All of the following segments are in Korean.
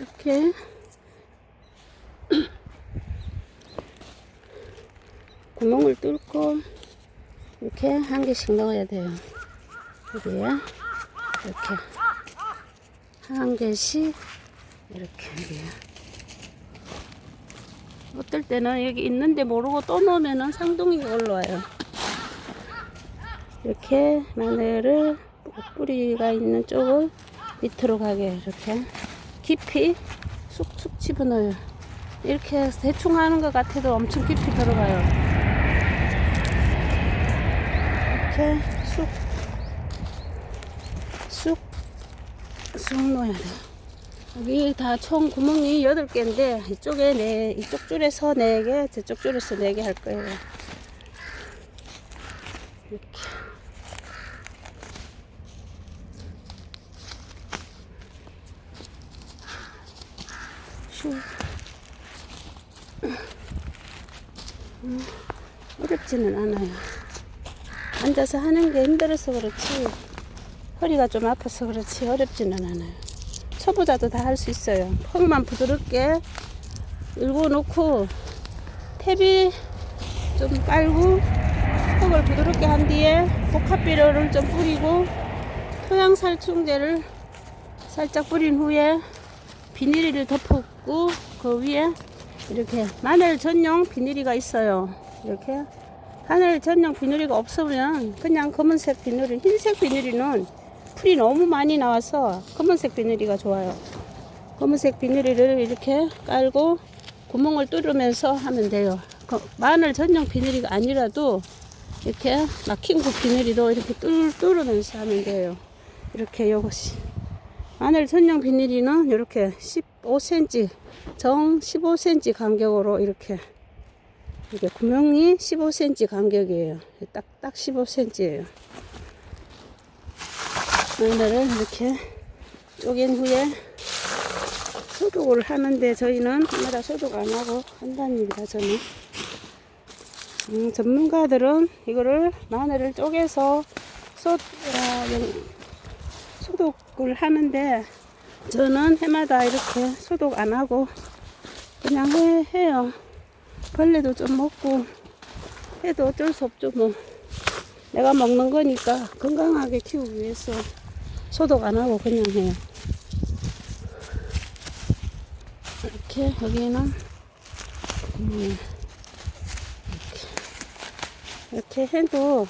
이렇게 구멍을 뚫고 이렇게 한 개씩 넣어야 돼요. 여기에 이렇게 한 개씩 이렇게 여기에. 어떨 때는 여기 있는데 모르고 또 넣으면은 상둥이가 올라와요. 이렇게 마늘을 뿌리가 있는 쪽을 밑으로 가게 이렇게 깊이 쑥쑥 집어넣어요. 이렇게 대충 하는 것 같아도 엄청 깊이 들어가요. 이렇게 쑥, 쑥, 쑥 넣어야 돼. 여기 다 총 구멍이 8개인데 이쪽에 네, 이쪽 줄에서 4개, 저쪽 줄에서 4개 할 거예요. 이렇게. 어렵지는 않아요. 앉아서 하는 게 힘들어서 그렇지, 허리가 좀 아파서 그렇지, 어렵지는 않아요. 초보자도 다 할 수 있어요. 흙만 부드럽게 일고 놓고, 탭이 좀 깔고, 흙을 부드럽게 한 뒤에 복합비료를 좀 뿌리고, 토양살충제를 살짝 뿌린 후에 비닐을 덮었고 그 위에 이렇게 마늘 전용 비닐이가 있어요. 이렇게 마늘 전용 비닐이가 없으면 그냥 검은색 비닐이 흰색 비닐이는 풀이 너무 많이 나와서 검은색 비닐이가 좋아요. 검은색 비닐을 이렇게 깔고 구멍을 뚫으면서 하면 돼요. 그 마늘 전용 비닐이가 아니라도 이렇게 막힌 국 비닐이도 이렇게 뚫, 뚫으면서 하면 돼요. 이렇게 요것이. 마늘 전용 비닐이는 이렇게 15cm, 정 15cm 간격으로 이렇게 이게 구멍이 15cm 간격이에요. 딱, 딱 15cm예요. 마늘을 이렇게 쪼갠 후에 소독을 하는데 저희는 카메라 소독 안 하고 한답니다. 저는. 음, 전문가들은 이거를 마늘을 쪼개서 소, 어, 소독을 하는데 저는 해마다 이렇게 소독 안 하고 그냥 해, 해요. 벌레도 좀 먹고 해도 어쩔 수 없죠 뭐. 내가 먹는 거니까 건강하게 키우기 위해서 소독 안 하고 그냥 해요. 이렇게 여기는 음, 이렇게, 이렇게 해도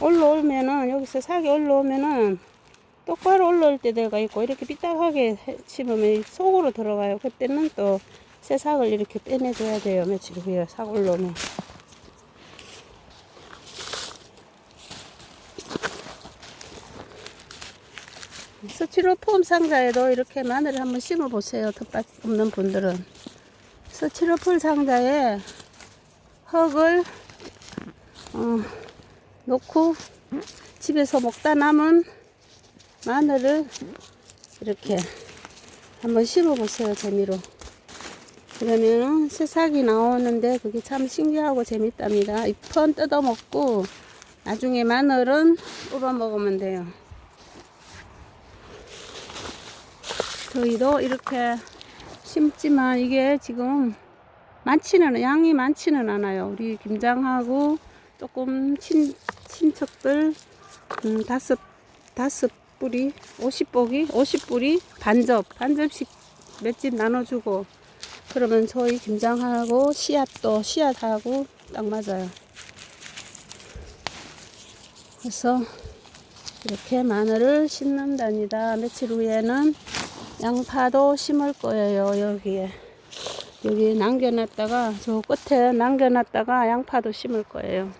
올라오면은 여기서 사기 올라오면은 똑바로 올라올 때가 있고 이렇게 삐딱하게 해- 심으면 속으로 들어가요. 그때는 또 새싹을 이렇게 빼내줘야 돼요. 며칠 후에 싹 올라오면. 스티로폼 상자에도 이렇게 마늘을 한번 심어 보세요. 텃밭 없는 분들은. 스티로폼 상자에 흙을 어, 놓고 집에서 먹다 남은 마늘을 이렇게 한번 심어 보세요 재미로. 그러면 새싹이 나오는데 그게 참 신기하고 재밌답니다. 잎은 뜯어 먹고 나중에 마늘은 뽑아 먹으면 돼요. 저희도 이렇게 심지만 이게 지금 많지는 양이 많지는 않아요. 우리 김장하고 조금 친, 친척들 음, 다섯 다섯 뿌리 50포기 50뿌리 반접 반접씩 몇 집 나눠주고 그러면 저희 김장하고 씨앗도 씨앗하고 딱 맞아요. 그래서 이렇게 마늘을 심는답니다. 며칠 후에는 양파도 심을 거예요 여기에. 여기 남겨놨다가 저 끝에 남겨놨다가 양파도 심을 거예요